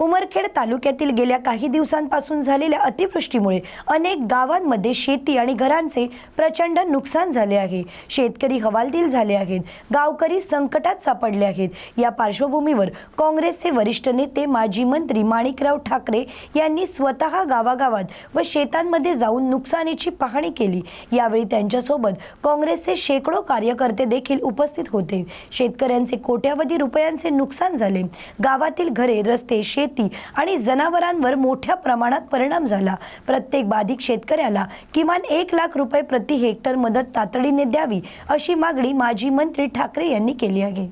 उमरखेड तालुक्यातील गेल्या काही दिवसांपासून झालेल्या अतिवृष्टीमुळे अनेक गावांमध्ये शेती आणि घरांचे प्रचंड नुकसान झाले आहे. शेतकरी हवालदिल झाले आहेत. गावकरी संकटात सापडले आहेत. या पार्श्वभूमीवर काँग्रेसचे वरिष्ठ नेते माजी मंत्री माणिकराव ठाकरे यांनी स्वतः गावागावात व शेतांमध्ये जाऊन नुकसानीची पाहणी केली. यावेळी त्यांच्यासोबत काँग्रेसचे शेकडो कार्यकर्ते देखील उपस्थित होते. शेतकऱ्यांचे कोट्यावधी रुपयांचे नुकसान झाले. गावातील घरे रस्ते शेत आणि जनावरांवर मोठ्या प्रमाणात परिणाम झाला. प्रत्येक बाधित शेतकऱ्याला किमान एक लाख रुपये प्रति हेक्टर मदत तातडीने द्यावी अशी मागणी माजी मंत्री ठाकरे यांनी केली आहे.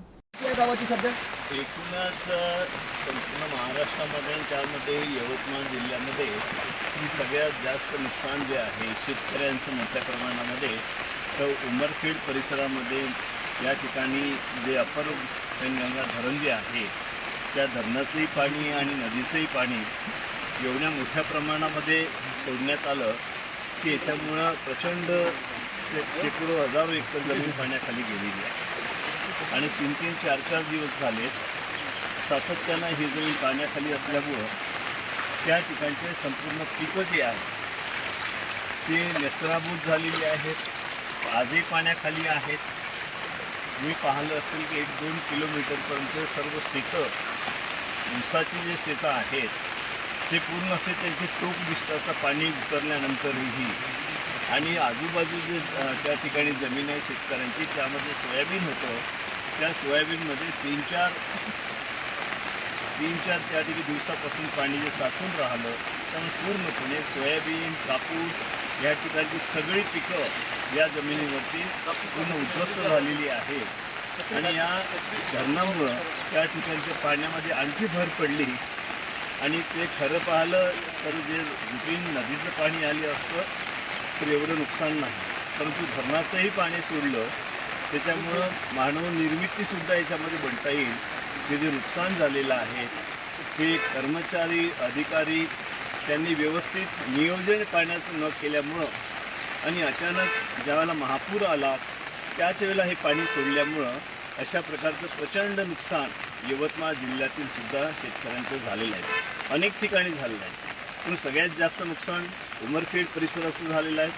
एकूणच संपूर्ण महाराष्ट्रामध्ये आणि त्यामध्ये यवतमाळ जिल्ह्यामध्ये ही सगळ्यात जास्त नुकसान जे आहे शेतकऱ्यांचं मोठ्या प्रमाणामध्ये तर उमरखेड परिसरामध्ये या ठिकाणी जे अपर पैनगंगा धरण जे आहे त्या धरणाचंही पाणी आणि नदीचंही पाणी एवढ्या मोठ्या प्रमाणामध्ये सोडण्यात आलं की याच्यामुळं प्रचंड शे शेकडो हजारो एकर जमीन पाण्याखाली गेलेली आहे. आणि तीन तीन चार चार दिवस झाले सातत्यानं ही जमीन पाण्याखाली असल्यामुळं त्या ठिकाणचे संपूर्ण पिकं जी आहेत ती नेसराभूत झालेली आहेत आजही पाण्याखाली आहेत. मी पाहिलं असेल की एक दोन किलोमीटरपर्यंत सर्व शेतं ऊसाची जे शेतं आहेत ते पूर्ण असे त्याचे टोक दिसतात तर पाणी उतरल्यानंतरही. आणि आजूबाजू जे त्या ठिकाणी जमीन आहे शेतकऱ्यांची त्यामध्ये सोयाबीन होतं. त्या सोयाबीनमध्ये तीन चार तीन चार त्या ठिकाणी दिवसापासून पाणी जे साचून राहिलं त्यामुळे पूर्णपणे सोयाबीन कापूस या ठिकाणची सगळी पिकं या जमिनीवरती पूर्ण उद्ध्वस्त झालेली आहे आणि या धरणामुळं त्या ठिकाणच्या पाण्यामध्ये आणखी भर पडली. आणि ते खरं पाहिलं तर जे रुटीन नदीचं पाणी आले असतं तर एवढं नुकसान नाही. परंतु धरणाचंही पाणी सोडलं त्याच्यामुळं मानव निर्मितीसुद्धा याच्यामध्ये बनता येईल. हे जे नुकसान झालेलं आहे ते कर्मचारी अधिकारी त्यांनी व्यवस्थित नियोजन पाण्याचं न केल्यामुळं आणि अचानक ज्यावेळेला महापूर आला त्याच वेळेला हे पाणी सोडल्यामुळं अशा प्रकारचं प्रचंड नुकसान यवतमाळ जिल्ह्यातील सुद्धा शेतकऱ्यांचं झालेलं आहे. अनेक ठिकाणी झालेलं आहे. पण सगळ्यात जास्त नुकसान उमरखेड परिसराचं झालेलं आहे.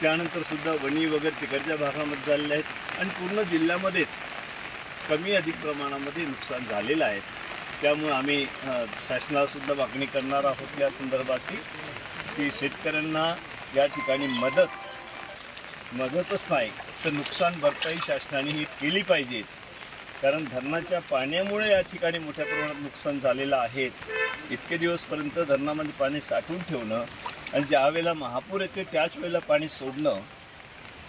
त्यानंतर सुद्धा वणी वगैरे तिकडच्या भागामध्ये झालेले आहेत आणि पूर्ण जिल्ह्यामध्येच कमी अधिक प्रमाणामध्ये नुकसान झालेलं आहे. त्यामुळे आम्ही शासनालासुद्धा मागणी करणार आहोत या संदर्भाची की शेतकऱ्यांना या ठिकाणी मदत मदतच नाही. तर नुकसान भरपाई शासनाने ही केली पाहिजे. कारण धरणाच्या पाण्यामुळे या ठिकाणी मोठ्या प्रमाणात नुकसान झालेलं आहे. इतके दिवसपर्यंत धरणामध्ये पाणी साठवून ठेवणं आणि ज्या वेळेला महापूर येते त्याच वेळेला पाणी सोडणं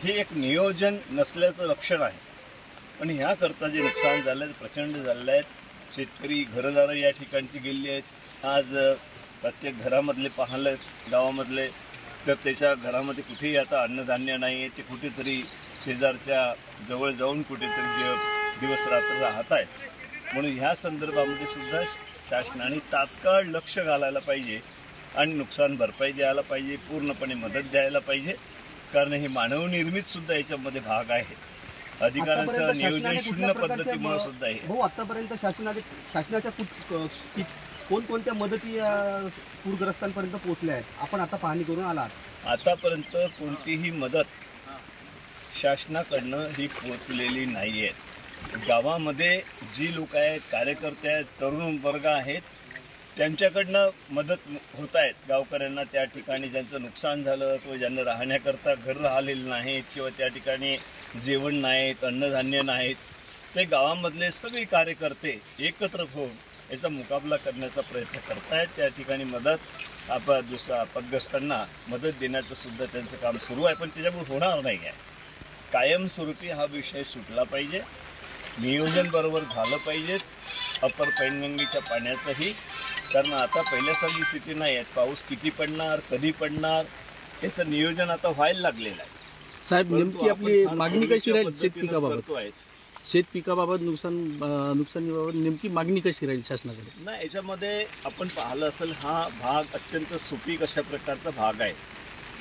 हे एक नियोजन नसल्याचं लक्षण आहे. पण ह्याकरता जे नुकसान झालं आहे प्रचंड झालेलं आहे शेतकरी घरदारं या ठिकाणची गेली आहेत. आज प्रत्येक घरामधले पाहिलं गावामधले तर त्याच्या घरामध्ये कुठेही आता अन्नधान्य नाही आहे ते कुठेतरी शेजारच्या जवळ जाऊन कुठेतरी दिव- दिवस रात्र राहत आहेत म्हणून ह्या संदर्भामध्ये सुद्धा शासनाने तात्काळ लक्ष घालायला पाहिजे आणि नुकसान भरपाई द्यायला पाहिजे पूर्णपणे मदत द्यायला पाहिजे. कारण हे मानवनिर्मित सुद्धा याच्यामध्ये भाग आहे. अधिकाऱ्यांचं नियोजन शून्य पद्धतीमुळे सुद्धा आहे. भाऊ आतापर्यंत शासनाने शासनाच्या कोणकोणत्या मदती पूरग्रस्तांपर्यंत पोहोचल्या आहेत? आपण आता पाहणी करून आलात. आतापर्यंत कोणतीही मदत शासनाकडनं ही पोचलेली नाही आहेत गावामध्ये जी लोक आहेत कार्यकर्ते आहेत तरुण वर्ग आहेत त्यांच्याकडनं मदत होत आहेत. गावकऱ्यांना त्या ठिकाणी ज्यांचं नुकसान झालं किंवा ज्यांना राहण्याकरता घर राहिलेलं नाहीत किंवा त्या ठिकाणी जेवण नाहीत अन्नधान्य नाहीत ते गावामधले सगळे कार्यकर्ते एकत्र होऊन याचा मुकाबला करण्याचा प्रयत्न करतायत. त्या ठिकाणी मदत आप दुसऱ्या आपदग्रस्तांना मदत देण्याचं सुद्धा त्यांचं काम सुरू आहे पण त्याच्यामुळे होणार नाही आहे कायमस्वरूपी हा विषय सुटला पाहिजे. नियोजन बरोबर झालं पाहिजे. अपर पैनगंगेच्या पाण्याचंही. कारण आता पहिल्यासारखी स्थिती नाही आहे. पाऊस किती पडणार कधी पडणार याचं नियोजन आता व्हायला लागलेलं आहे. साहेब नेमकी आपली मागणी कशी राहील? शेत पद्धतीनंच पिकाबाबत. करतोय. शेत पिकाबाबत नुकसान नुकसानीबाबत नेमकी मागणी कशी राहील शासनाकडे? नाही याच्यामध्ये आपण पाहिलं असेल हा भाग अत्यंत सुपीक अशा प्रकारचा भाग आहे.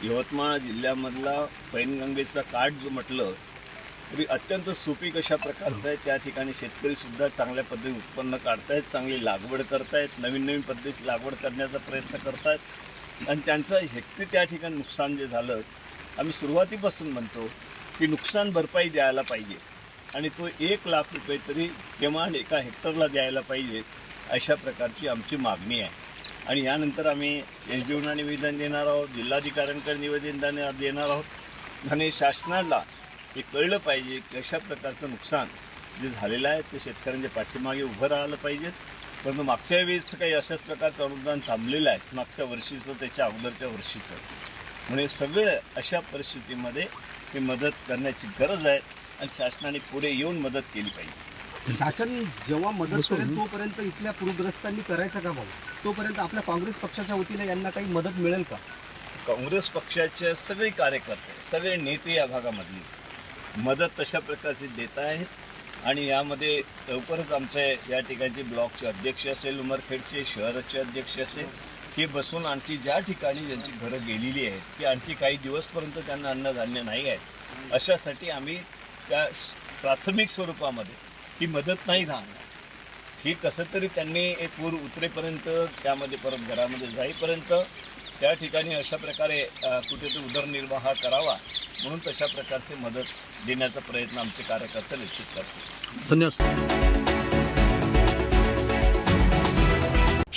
यवतमाळ जिल्ह्यामधला पैनगंगेचा काठ जो म्हटलं तरी अत्यंत सुपीक अशा प्रकारचं आहे? त्या ठिकाणी शेतकरीसुद्धा चांगल्या पद्धतीने उत्पन्न काढतायत चांगली लागवड करतायत नवीन नवीन पद्धतीची लागवड करण्याचा प्रयत्न करतायत. आणि त्यांचं हेक्टरी त्या ठिकाणी नुकसान जे झालं आम्ही सुरुवातीपासून म्हणतो की नुकसान भरपाई द्यायला पाहिजे. आणि तो एक लाख रुपये तरी किमान एका हेक्टरला द्यायला पाहिजे अशा प्रकारची आमची मागणी आहे. आणि यानंतर आम्ही एस डी ओना निवेदन देणार आहोत जिल्हाधिकाऱ्यांकडे निवेदन देणार देणार आहोत. आणि शासनाला हे कळलं पाहिजे कशा प्रकारचं नुकसान जे झालेलं आहे ते शेतकऱ्यांच्या पाठीमागे उभं राहिलं पाहिजेत परंतु मागच्या वेळेस काही अशाच प्रकारचं अनुदान थांबलेलं आहे मागच्या वर्षीचं त्याच्या अगोदरच्या वर्षीचं. म्हणजे सगळं अशा परिस्थितीमध्ये ही मदत करण्याची गरज आहे आणि शासनाने पुढे येऊन मदत केली पाहिजे. शासन जेव्हा मदत करेल तोपर्यंत इथल्या पूरग्रस्तांनी करायचं का भाऊ तोपर्यंत आपल्या काँग्रेस पक्षाच्या वतीने यांना काही मदत मिळेल का? काँग्रेस पक्षाचे सगळे कार्यकर्ते सगळे नेते या भागामधले मदत तशा प्रकारची देत आहेत. आणि यामध्ये लवकरच आमचे या ठिकाणचे ब्लॉकचे अध्यक्ष असेल उमरखेडचे शहराचे अध्यक्ष असेल हे बसून आणखी ज्या ठिकाणी ज्यांची घरं गेलेली आहेत की आणखी काही दिवसपर्यंत त्यांना अन्नधान्य नाही आहे. अशासाठी आम्ही त्या स- प्राथमिक स्वरूपामध्ये ही मदत नाही राहणार ही कसं तरी त्यांनी एक पूर उतरेपर्यंत त्यामध्ये परत घरामध्ये जाईपर्यंत त्या ठिकाणी अशा प्रकारे कुठेतरी उदरनिर्वाह करावा म्हणून तशा प्रकारची मदत देण्याचा प्रयत्न आमचे कार्यकर्ते निश्चित करतील. धन्यवाद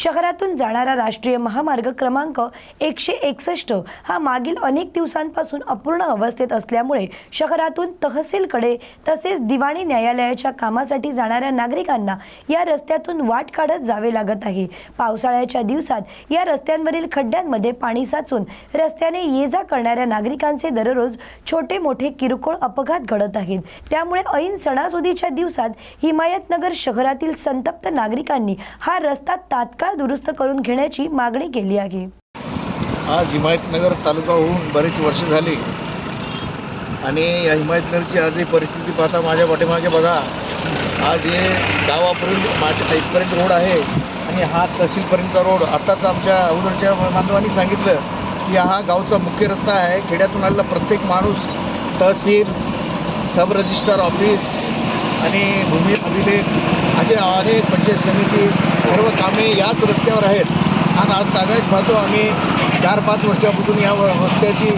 शहरातून जाणारा राष्ट्रीय महामार्ग क्रमांक एकशे एकसष्ट हा मागील अनेक दिवसांपासून अपूर्ण अवस्थेत असल्यामुळे शहरातून तहसीलकडे तसेच दिवाणी न्यायालयाच्या कामासाठी जाणाऱ्या नागरिकांना या रस्त्यातून वाट काढत जावे लागत आहे. पावसाळ्याच्या दिवसात या रस्त्यांवरील खड्ड्यांमध्ये पाणी साचून रस्त्याने ये जा करणाऱ्या नागरिकांचे दररोज छोटे मोठे किरकोळ अपघात घडत आहेत. त्यामुळे ऐन सणासुदीच्या दिवसात हिमायतनगर शहरातील संतप्त नागरिकांनी हा रस्ता तात्काळ दुरुस्त करून घेण्याची मागणी केली आहे. आज हिमायतनगर तालुका होऊन बरेच वर्ष झाली. आणि या हिमायतनगरची आज ही परिस्थिती पाहता माझ्या पाठीमागे बघा. आज हे गावापर्यंत माझ्या इथपर्यंत रोड आहे. आणि हा तहसीलपर्यंतचा रोड. आत्ताच आमच्या अगोदरच्या बांधवांनी सांगितलं की हा गावचा मुख्य रस्ता आहे. खेड्यातून आलेला प्रत्येक माणूस तहसील सब रजिस्टर ऑफिस आणि भूमी अभिलेख असे अनेक पंचायत समिती सर्व कामे याच रस्त्यावर आहेत. आणि आज तागायत पाहतो आम्ही चार पाच वर्षापासून या व- रस्त्याची.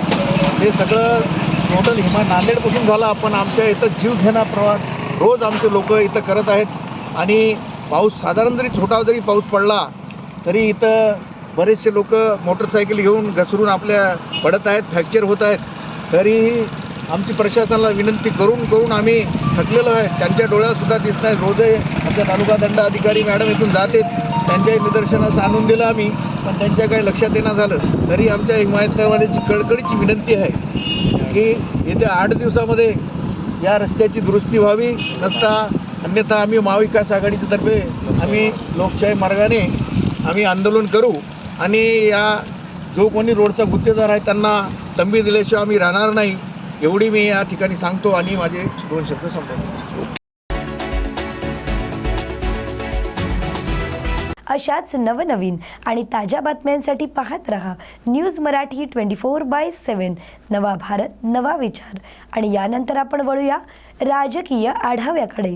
हे सगळं टोटल हिमा नांदेडपासून झालं. पण आमच्या इथं जीव घेणा प्रवास रोज आमचे लोक इथं करत आहेत. आणि पाऊस साधारण जरी छोटा जरी पाऊस पडला तरी इथं बरेचसे लोक मोटरसायकल घेऊन घसरून आपल्या पडत आहेत फ्रॅक्चर होत आहेत. तरीही आमची प्रशासनाला विनंती करून करून आम्ही थकलेलो आहे. त्यांच्या डोळ्यासुद्धा दिसत नाही. रोजही आमच्या तालुका दंड अधिकारी मॅडम इथून जाते. त्यांच्याही निदर्शनास आणून दिलं आम्ही. पण त्यांच्या काही लक्षात येणं झालं. तरी आमच्या हिमायतनगरवाल्याची कळकळीची विनंती आहे की येत्या आठ दिवसामध्ये या रस्त्याची दुरुस्ती व्हावी. नसता अन्यथा आम्ही महाविकास आघाडीच्या तर्फे आम्ही लोकशाही मार्गाने आम्ही आंदोलन करू. आणि या जो कोणी रोडचा गुत्तेदार आहे त्यांना तंबी दिल्याशिवाय आम्ही राहणार नाही. एवढी मी या ठिकाणी सांगतो आणि माझे दोन शब्द संपवतो. अशाच नवनवीन आणि ताज्या बातम्यांसाठी पाहत रहा news Marathi twenty four by seven. नवा भारत नवा विचार. आणि यानंतर आपण वळूया राजकीय आढाव्याकडे.